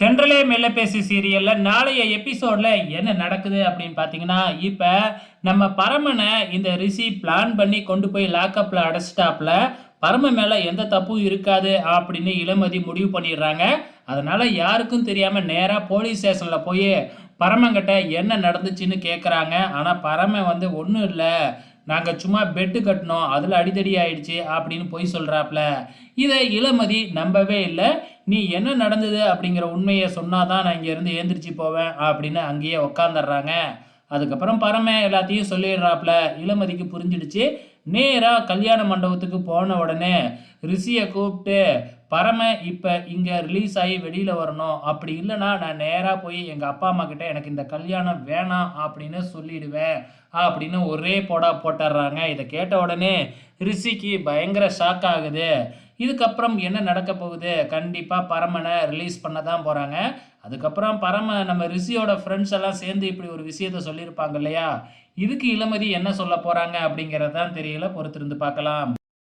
தென்றலே மெல்ல பேசி சீரியல்ல நாளைய எபிசோட்ல என்ன நடக்குது அப்படின்னு பார்த்தீங்கன்னா இப்போ நம்ம பரமனை இந்த ரிஷி பிளான் பண்ணி கொண்டு போய் லாக்கப்பில் அடைச்சிட்டாப்ல பரம மேலே எந்த தப்பும் இருக்காது அப்படின்னு இளமதி முடிவு பண்ணிடுறாங்க. அதனால யாருக்கும் தெரியாமல் நேராக போலீஸ் ஸ்டேஷனில் போய் பரமங்கிட்ட என்ன நடந்துச்சுன்னு கேட்குறாங்க ஆனால் பரம வந்து ஒன்றும் இல்லை. நாங்கள் சும்மா பெட்டு கட்டினோம் அதில் அடிதடி ஆயிடுச்சு அப்படின்னு பொய் சொல்கிறாப்புல இதை இளமதி நம்பவே இல்லை. நீ என்ன நடந்தது அப்படிங்கிற உண்மையை சொன்னாதான் நான் இங்கேருந்து ஏந்திரிச்சு போவேன் அப்படின்னு அங்கேயே உக்காந்துடுறாங்க. அதுக்கப்புறம் பரம எல்லாத்தையும் சொல்லிடுறாப்புல இளமதிக்கு புரிஞ்சிடுச்சு. நேராக கல்யாண மண்டபத்துக்கு போன உடனே ரிஷியை கூப்பிட்டு பரம இப்போ இங்கே ரிலீஸ் ஆகி வெளியில் வரணும். அப்படி இல்லைன்னா நான் நேராக போய் எங்கள் அப்பா அம்மா கிட்ட எனக்கு இந்த கல்யாணம் வேணாம் அப்படின்னு சொல்லிடுவேன் அப்படின்னு ஒரே போடா போட்டுடுறாங்க இதை கேட்ட உடனே ரிஷிக்கு பயங்கர ஷாக் ஆகுது. இதுக்கப்புறம் என்ன நடக்க போகுது? கண்டிப்பாக பரமனை ரிலீஸ் பண்ண தான் போகிறாங்க அதுக்கப்புறம் பரம நம்ம ரிஷியோட ஃப்ரெண்ட்ஸ் எல்லாம் சேர்ந்து இப்படி ஒரு விஷயத்த சொல்லியிருப்பாங்க இல்லையா? இதுக்கு இளமதி என்ன சொல்ல போகிறாங்க அப்படிங்கிறது தான் தெரியல. பொறுத்திருந்து பார்க்கலாம்.